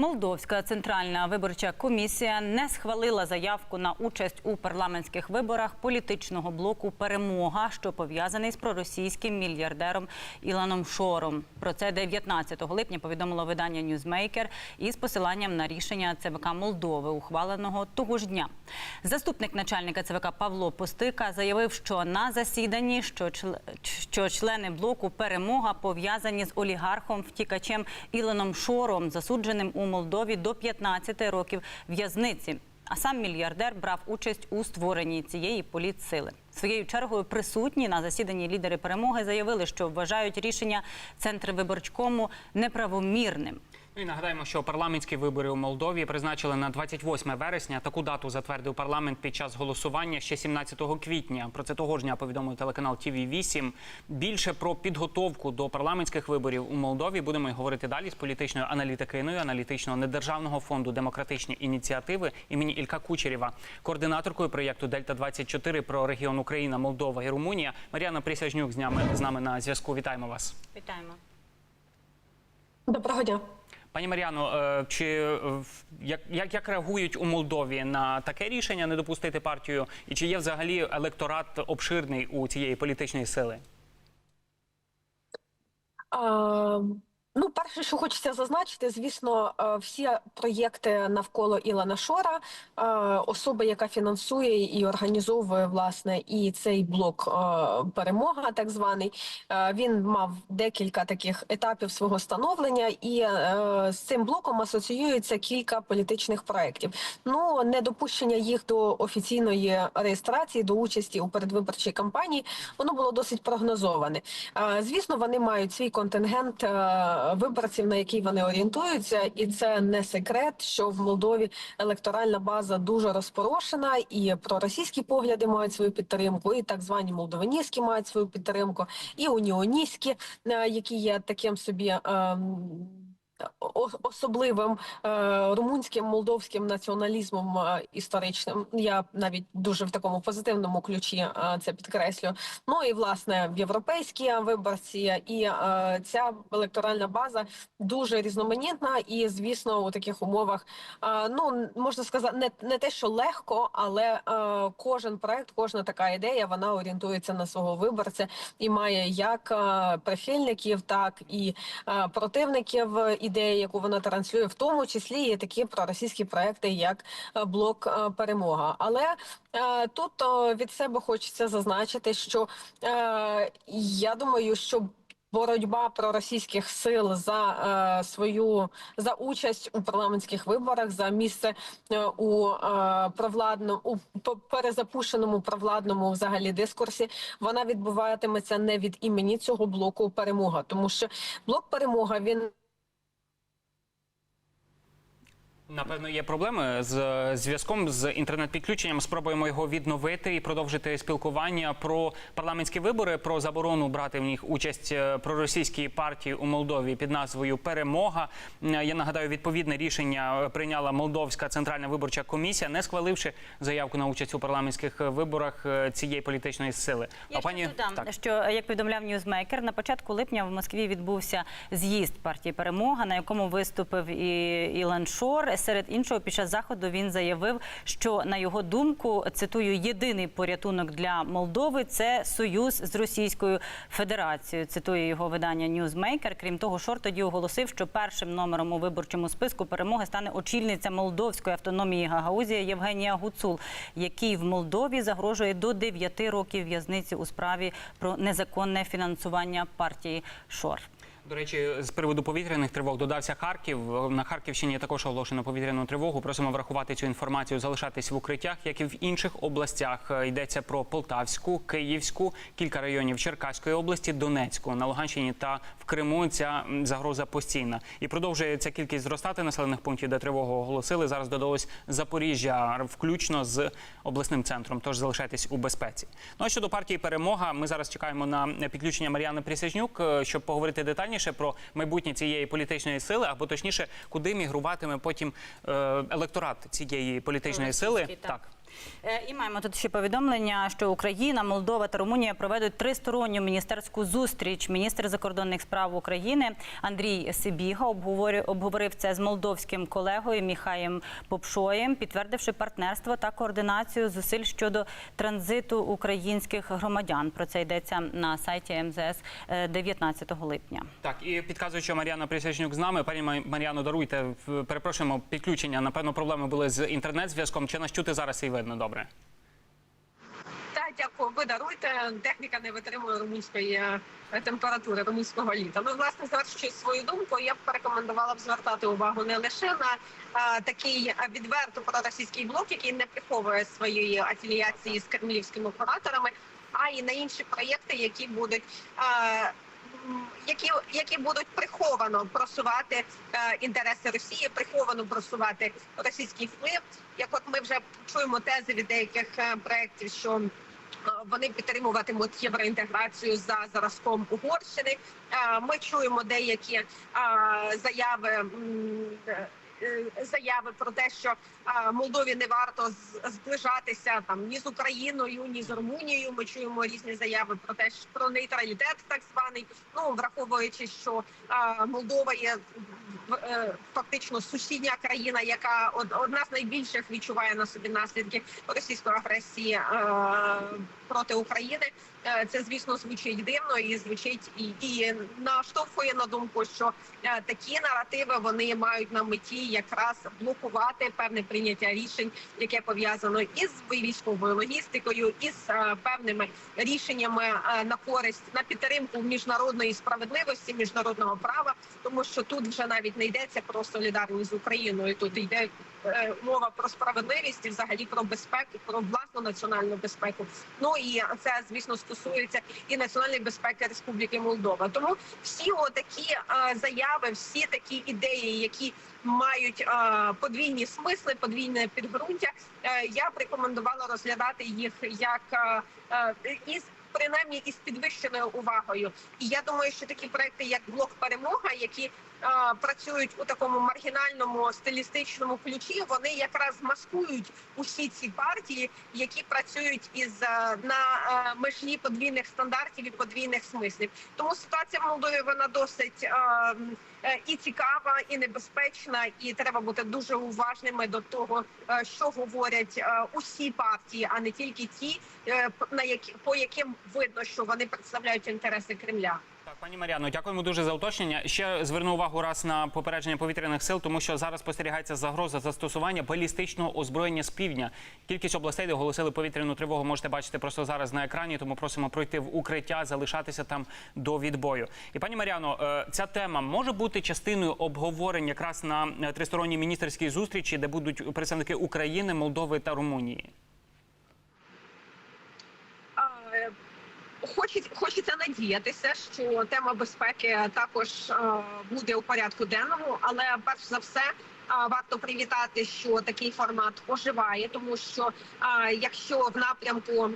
Молдовська центральна виборча комісія не схвалила заявку на участь у парламентських виборах політичного блоку Перемога, що пов'язаний з проросійським мільярдером Іланом Шором. Про це 19 липня повідомило видання Ньюзмейкер із посиланням на рішення ЦВК Молдови, ухваленого того ж дня. Заступник начальника ЦВК Павло Постика заявив, що на засіданні що, чл- що члени блоку Перемога пов'язані з олігархом втікачем Ілоном Шором, засудженим у Молдові до 15 років в'язниці. А сам мільярдер брав участь у створенні цієї політсили. Своєю чергою присутні на засіданні лідери перемоги заявили, що вважають рішення центри виборчкому неправомірним. Ну і нагадаємо, що парламентські вибори у Молдові призначили на 28 вересня. Таку дату затвердив парламент під час голосування ще 17 квітня. Про це того ж дня повідомив телеканал ТВ 8 Більше про підготовку до парламентських виборів у Молдові будемо говорити далі з політичною аналітикиною аналітичного недержавного фонду демократичні ініціативи імені Ілька Кучерєва, координаторкою проєкту Дельта 24 про регіон Україна, Молдова і Румунія. Мар'яна Присяжнюк з нами з нами на зв'язку. Вітаємо вас. Вітаємо. Доброго дня. Пані Мар'яно, е, чи як, як, як реагують у Молдові на таке рішення не допустити партію, і чи є взагалі електорат обширний у цієї політичної сили? А, ну, перше, що хочеться зазначити, звісно, е, всі проєкти навколо Ілана Шора, е, особа, яка фінансує і організовує власне і цей блок е, перемога, так званий, він мав декілька таких етапів свого становлення, і з цим блоком асоціюється кілька політичних проєктів. Ну, недопущення їх до офіційної реєстрації, до участі у передвиборчій кампанії, воно було досить прогнозоване. Звісно, вони мають свій контингент виборців, на які вони орієнтуються, і це не секрет, що в Молдові електоральна база дуже розпорошена, і проросійські погляди мають свою підтримку, і так звані молдованістські мають свою підтримку, і уніоністські, е, які є таким собі. Особливим е, румунським молдовським націоналізмом е, історичним, я навіть дуже в такому позитивному ключі е, це підкреслю. Ну і власне європейські виборці, і ця електоральна база дуже різноманітна. І звісно, у таких умовах ну можна сказати, не, не те, що легко, але кожен проект, кожна така ідея, вона орієнтується на свого виборця і має як прихильників, так і противників ідеї, яку вона транслює, в тому числі і такі проросійські проекти, як е, блок е, перемога. Але е, тут від себе хочеться зазначити, що я думаю, що. Боротьба проросійських сил за е, свою за участь у парламентських виборах за місце е, у е, провладному у перезапущеному провладному взагалі дискурсі. Вона відбуватиметься не від імені цього блоку перемога, тому що блок перемога він Напевно, є проблеми з зв'язком з інтернет-підключенням. Спробуємо його відновити і продовжити спілкування про парламентські вибори, про заборону брати в них участь е, проросійській партії у Молдові під назвою Перемога. Е, Я нагадаю, відповідне рішення е, прийняла Молдовська центральна виборча комісія, не схваливши заявку на участь у парламентських виборах цієї політичної сили. Я ще додам, так. що як повідомляв Ньюзмейкер, на початку липня в Москві відбувся з'їзд партії Перемога, на якому виступив і Ілан Шор. Серед іншого, під час заходу він заявив, що на його думку цитую єдиний порятунок для Молдови це союз з Російською Федерацією. Цитує його видання Ньюзмейкер. Крім того, Шор тоді оголосив, що першим номером у виборчому списку перемоги стане очільниця Молдовської автономії Гагаузія Євгенія Гуцул, який в Молдові загрожує до 9 років в'язниці у справі про незаконне фінансування партії Шор. До речі, з приводу повітряних тривог додався Харків. На Харківщині також оголошено повітряну тривогу. Просимо врахувати цю інформацію, залишатись в укриттях, як і в інших областях. Е, Йдеться про Полтавську, Київську, кілька районів Черкаської області, Донецьку, на Луганщині та в Криму. Ця загроза постійна. І продовжує ця кількість зростати населених пунктів, де тривогу оголосили. Зараз додалось Запоріжжя, включно з обласним центром. Тож залишайтесь у безпеці. Ну а щодо партії перемога, ми зараз чекаємо на підключення Мар'яни Присяжнюк, е, щоб поговорити детальніше про майбутнє цієї політичної сили, або точніше, куди мігруватиме потім е, електорат цієї політичної сили. Так. Е, І маємо тут ще повідомлення, що Україна, Молдова та Румунія проведуть тристоронню міністерську зустріч. Міністр закордонних справ України Андрій Сибіга обговорив, це з молдовським колегою Міхаєм Попшоєм, підтвердивши партнерство та координацію зусиль щодо транзиту українських громадян. Про це йдеться на сайті МЗС е, 19 липня. Так, і підказує, що Мар'яна Присячнюк з нами. Пані Ма- Мар'яно, даруйте, перепрошуємо підключення. Напевно, проблеми були з інтернет-зв'язком. Чи нас чути зараз і видно добре? Так, дякую. Ви даруйте. Техніка не витримує румунської е, температури, румунського літа. Ну, власне, завершуючи свою думку, я б порекомендувала б звертати увагу не лише на е, такий е, відверто проросійський блок, який не приховує своєї афіліації з кремлівськими операторами, а й на інші проєкти, які будуть. е, м, Які, які будуть приховано просувати е, інтереси Росії, приховано просувати російський вплив. Як от ми вже чуємо тези від деяких е, проєктів, що е, вони підтримуватимуть євроінтеграцію за зразком Угорщини. Е, Ми чуємо деякі е, заяви. Е, Заяви про те, що Молдові не варто зближатися там ні з Україною, ні з Румунією. Ми чуємо різні заяви про те, що про нейтралітет, так званий. Ну враховуючи, що Молдова є е, фактично сусідня країна, яка одна з найбільших відчуває на собі наслідки російської агресії проти України. Е, Це звісно звучить дивно і звучить і, і наштовхує на думку, що е, такі наративи вони мають на меті якраз блокувати певне прийняття рішень, яке пов'язано із військовою логістикою, із е, певними рішеннями на користь на підтримку міжнародної справедливості, міжнародного права, тому що тут вже навіть не йдеться про солідарність з Україною. Тут йде мова про справедливість і взагалі про безпеку, про власну національну безпеку. Ну і це звісно стосується і національної безпеки Республіки Молдова. Тому всі отакі е, заяви, всі такі ідеї, які мають е, подвійні смисли, подвійне підґрунтя. е, Я б рекомендувала розглядати їх як із принаймні із підвищеною увагою. І я думаю, що такі проекти, як блок перемога, які працюють у такому маргінальному стилістичному ключі, вони якраз маскують усі ці партії, які працюють із е, на е, межі подвійних стандартів і подвійних смислів. Тому ситуація в Молдові вона досить е, і цікава, і небезпечна, і треба бути дуже уважними до того, що говорять усі партії, а не тільки ті, на які по яким видно, що вони представляють інтереси Кремля. Пані Мар'яно, дякуємо дуже за уточнення. Ще зверну увагу раз на попередження повітряних сил, тому що зараз спостерігається загроза застосування балістичного озброєння з півдня. Кількість областей, де оголосили повітряну тривогу, можете бачити просто зараз на екрані. Тому просимо пройти в укриття, залишатися там до відбою. І пані Мар'яно, е, ця тема може бути частиною обговорень якраз на тристоронній міністерській зустрічі, де будуть представники України, Молдови та Румунії. А, е, Хочеться, хочеться надіятися, що тема безпеки також е, буде у порядку денному, але перш за все. е, Варто привітати, що такий формат оживає, тому що е, якщо в напрямку,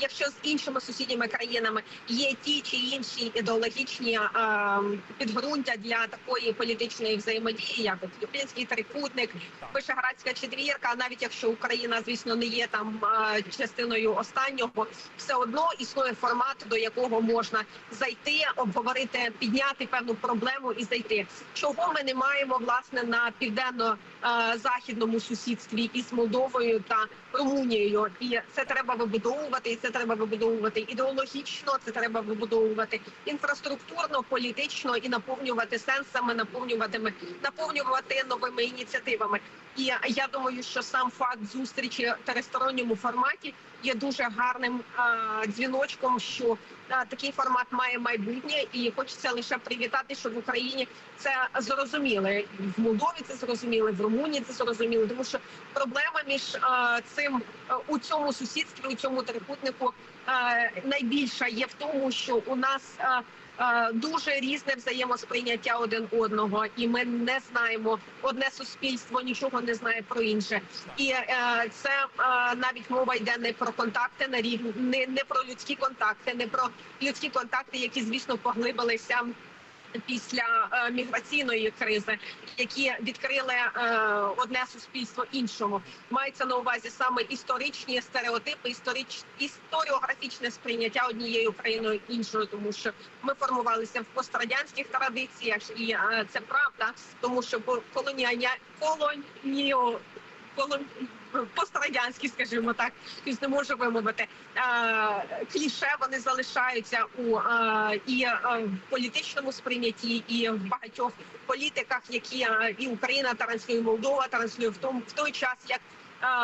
якщо з іншими сусідніми країнами є ті чи інші ідеологічні е, підґрунтя для такої політичної взаємодії, як от Люблінський трикутник, Вишеградська четвірка, навіть якщо Україна, звісно, не є там е, частиною останнього, все одно існує формат, до якого можна зайти, обговорити, підняти певну проблему і зайти. Чого ми не маємо власне на південно-західному сусідстві із Молдовою та Румунією, і це треба вибудовувати, і це треба вибудовувати ідеологічно. Це треба вибудовувати інфраструктурно, політично і наповнювати сенсами, наповнювати наповнювати новими ініціативами. І я думаю, що сам факт зустрічі в тристоронньому форматі є дуже гарним е, дзвіночком, що е, такий формат має майбутнє, і хочеться лише привітати, що в Україні це зрозуміли. В Молдові це зрозуміли, в Румунії це зрозуміли, тому що проблема між е, цим у цьому сусідстві, у цьому трикутнику найбільша є в тому, що у нас. Дуже різне взаємосприйняття один одного, і ми не знаємо одне суспільство, нічого не знає про інше. І е, це е, навіть мова йде не про контакти на рівні, не про людські контакти, не про людські контакти, які звісно поглибилися після е, міграційної кризи, які відкрили е, одне суспільство іншому. Мається на увазі саме історичні стереотипи, історич, історіографічне сприйняття однією країною іншою, тому що ми формувалися в пострадянських традиціях, і е, це правда, тому що колоніальня колоніо колон пострадянські, скажімо так, хтось не може вимовити е, кліше. Вони залишаються у е, і е, в політичному сприйнятті, і в багатьох політиках, які і Україна транслює, і Молдова транслює в тому в той час, як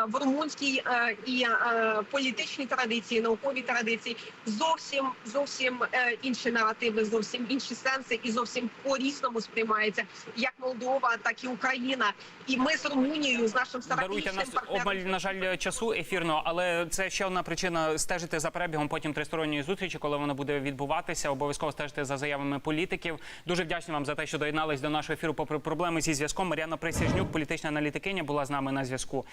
в румунській е, і е, політичній традиції, науковій традиції зовсім зовсім е, інші наративи, зовсім інші сенси, і зовсім по різному сприймається як Молдова, так і Україна. І ми з Румунією з нашим Даруйте нас обмаль, на жаль, часу ефірного, але це ще одна причина стежити за перебігом потім тристоронньої зустрічі, коли вона буде відбуватися. Обов'язково стежити за заявами політиків. Дуже вдячні вам за те, що доєднались до нашого ефіру. Попри проблеми зі зв'язком. Мар'яна Присяжнюк, політична аналітикиня, була з нами на зв'язку.